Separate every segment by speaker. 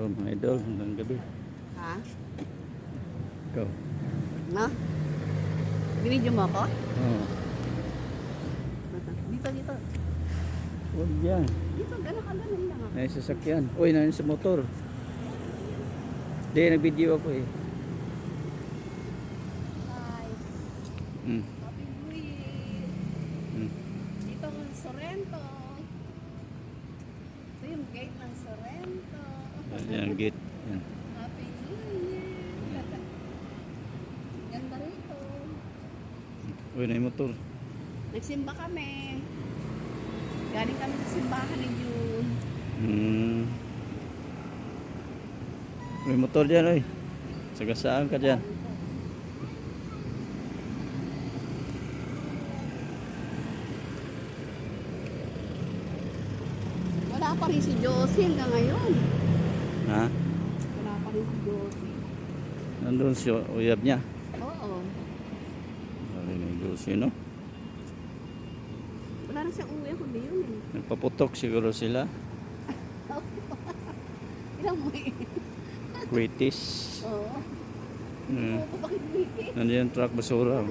Speaker 1: Oh, mga idol, hanggang gabi.
Speaker 2: Ha?
Speaker 1: Ikaw.
Speaker 2: No? Binidyo mo ako?
Speaker 1: Oh.
Speaker 2: Dito, dito.
Speaker 1: Huwag yan.
Speaker 2: Dito, gano'n ka ganun lang. ah.
Speaker 1: May sasakyan. Uy, nandun sa motor. Hindi, nag-video ako eh.
Speaker 2: Hi.
Speaker 1: Mm.
Speaker 2: Happy New Year.
Speaker 1: Mm.
Speaker 2: Dito ang Sorrento. Ito yung gate ng Sorrento.
Speaker 1: Yan, ang gate. Yan.
Speaker 2: Happy New Year. Ganda rito.
Speaker 1: Uy, na yung motor.
Speaker 2: Nagsimba kami. Galing kami sa simbahan ni June.
Speaker 1: Hmm. May motor dyan, oy. Sagasaan ka dyan.
Speaker 2: Wala pa rin si Josie hanggang ngayon.
Speaker 1: Ha?
Speaker 2: Wala pa rin si Josie.
Speaker 1: Nandun si uyab niya.
Speaker 2: Oo.
Speaker 1: Sabi ni Lucy, no?
Speaker 2: Wala na siyang uwi kundi yun eh.
Speaker 1: Nagpaputok siguro sila.
Speaker 2: Ilang eh.
Speaker 1: British.
Speaker 2: Oo.
Speaker 1: Hmm. Nandiyan yung truck basura. oh.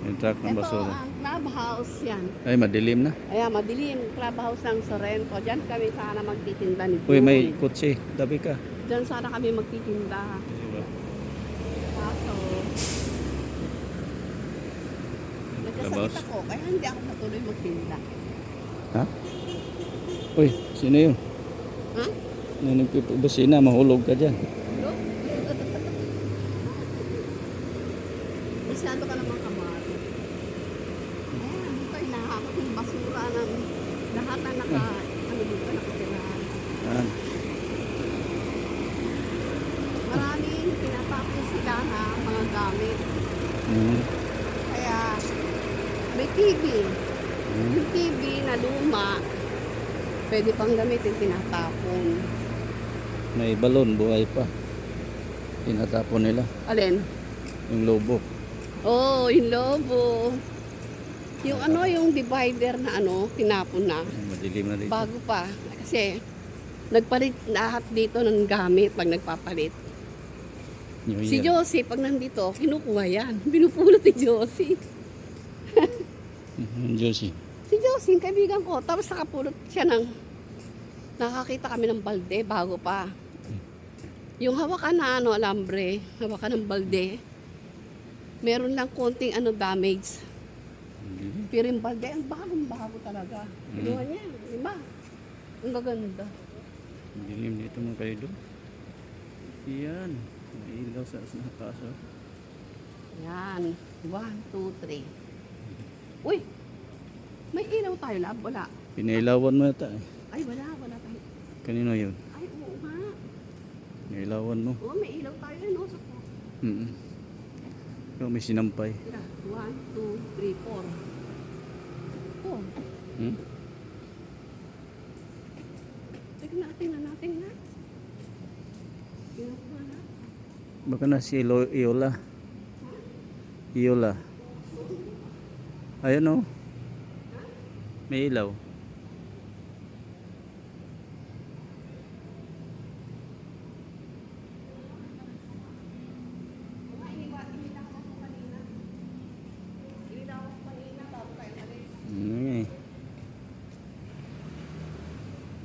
Speaker 1: Yung truck ng
Speaker 2: Ito
Speaker 1: basura.
Speaker 2: ang clubhouse yan.
Speaker 1: Ay, madilim na.
Speaker 2: Ayan, madilim. Clubhouse ng Sorrento. Diyan kami sana magtitinda ni
Speaker 1: Uy, may kutsi. Tabi ka.
Speaker 2: Diyan sana kami magtitinda.
Speaker 1: Diba?
Speaker 2: Kaso, nagkasakit ako. Kaya hindi ako natuloy magtinda.
Speaker 1: Ha? Uy, sino yun?
Speaker 2: Ha?
Speaker 1: May nagpipabasina, mahulog ka dyan.
Speaker 2: Hello? Masyado ka naman kamari. Ayan, dito inahakot yung basura ng lahat na naka, ano dito, nakatirahan.
Speaker 1: Yan.
Speaker 2: Maraming pinatapos sila na mga gamit.
Speaker 1: Hmm.
Speaker 2: Kaya, may TV.
Speaker 1: Hmm.
Speaker 2: Yung TV na luma, pwede pang gamitin, tinatapon.
Speaker 1: May balon, buhay pa. Tinatapon nila.
Speaker 2: Alin?
Speaker 1: Yung lobo.
Speaker 2: Oh, yung lobo. Yung ano, yung divider na ano, tinapon na.
Speaker 1: Madilim na dito.
Speaker 2: Bago pa. Kasi, nagpalit lahat dito ng gamit pag nagpapalit.
Speaker 1: New
Speaker 2: Si
Speaker 1: Year.
Speaker 2: Josie, pag nandito, kinukuha yan. Binupulot ni Josie.
Speaker 1: Mhm, Josie.
Speaker 2: Si Josie, yung kaibigan ko. Tapos nakapulot siya ng... Nakakita kami ng balde bago pa. Yung hawakan na ano, alambre, hawakan ng balde, meron lang konting ano damage. Pero yung balde, ang bagong-bago talaga. Kinuha niya, di ba? Ang gaganda.
Speaker 1: Dilim dito mga kayo doon. Yan. May ilaw sa oh.
Speaker 2: Yan. One, two, three. Uy! May ilaw tayo, lab? Wala.
Speaker 1: Pinailawan mo yata eh.
Speaker 2: Ay, wala. Wala tayo.
Speaker 1: Kanino yun?
Speaker 2: Ay, oo nga.
Speaker 1: Pinailawan mo.
Speaker 2: Oo, may ilaw tayo. Ano? Sa po.
Speaker 1: Mm Ikaw may sinampay.
Speaker 2: One, two, three, four.
Speaker 1: Hmm?
Speaker 2: Tignan natin na natin na. Kinukuha.
Speaker 1: Baka na si Iola. Iola. Ayun oh. May ilaw.
Speaker 2: Wala, iniwa. Inita ko po kanina. Inita ko po kanina bago tayo alis.
Speaker 1: Mm, eh.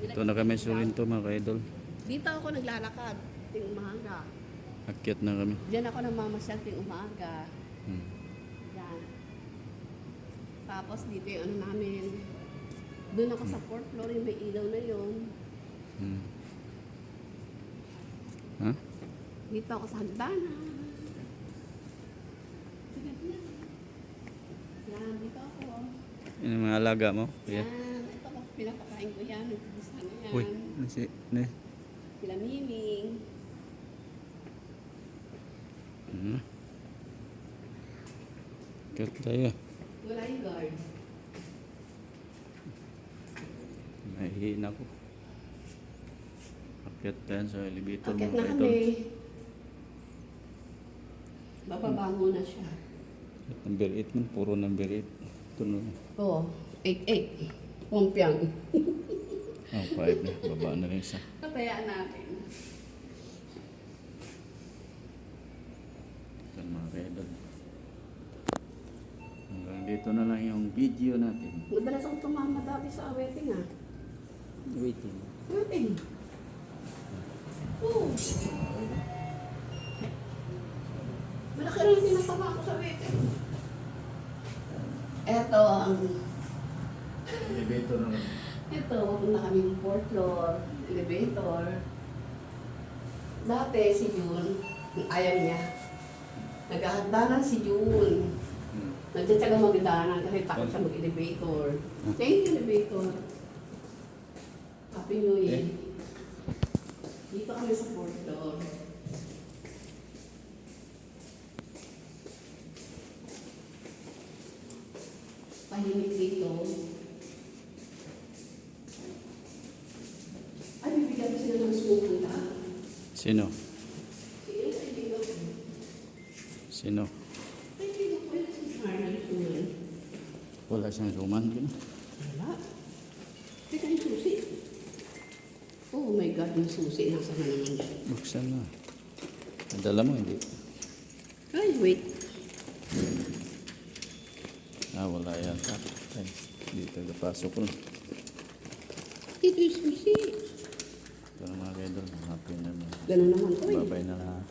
Speaker 1: Ito na kami sa Sulinto mga ka-idol.
Speaker 2: Dito ako naglalakad. Ting umaga.
Speaker 1: Akyat na kami.
Speaker 2: Diyan ako namamasyal ting umaga.
Speaker 1: Hmm.
Speaker 2: Yan. Tapos dito yung ano namin. Doon ako sa fourth floor yung may ilaw na yun.
Speaker 1: Hmm. Ha?
Speaker 2: Dito ako sa hagdanan. Yan, dito ako.
Speaker 1: Yan ang mga alaga mo. Yeah.
Speaker 2: Pinapakain ko yan. Nagpupisa na yan.
Speaker 1: Uy, ano si, ne?
Speaker 2: Sila Miming.
Speaker 1: Hmm. Akyat tayo.
Speaker 2: Wala yung guard.
Speaker 1: Nahihiin ako. Akyat tayo sa elevator
Speaker 2: Akit
Speaker 1: mga
Speaker 2: na
Speaker 1: ka-idol.
Speaker 2: kami. Bababango na siya.
Speaker 1: Number 8 man, puro number 8. Ito no.
Speaker 2: Oo, 8-8. Pumpyang.
Speaker 1: Oh, five na. Baba na rin isa.
Speaker 2: Tatayaan natin.
Speaker 1: Yan mga kaidol. Hanggang dito na lang yung video natin.
Speaker 2: Madalas ako tumama dati sa wedding ah.
Speaker 1: Waiting.
Speaker 2: Wedding. Oo. Malaki rin tinatama ako sa wedding. Eto ang
Speaker 1: Elevator na lang.
Speaker 2: Ito, na kaming fourth floor, elevator. Dati si June, ayaw niya. Naghahagdanan si June.
Speaker 1: Hmm.
Speaker 2: Nagtsatsaga magdanan kasi takot siya mag-elevator. Thank you, elevator. Happy New Year. Dito kami sa fourth floor. Pahimik dito. Ko sila ng sumupunta.
Speaker 1: Sino? Sino?
Speaker 2: Suman.
Speaker 1: Wala siyang suman.
Speaker 2: Wala. Teka yung susi. Oh my God, yung susi. Nasa na naman yan?
Speaker 1: Buksan na. Nadala mo, hindi.
Speaker 2: Ay, wait.
Speaker 1: Ah, wala yata. Ay, dito napasok ko.
Speaker 2: Dito yung susi.
Speaker 1: Kaidol. Happy na.
Speaker 2: Ganun naman. Uy,
Speaker 1: Babay na na.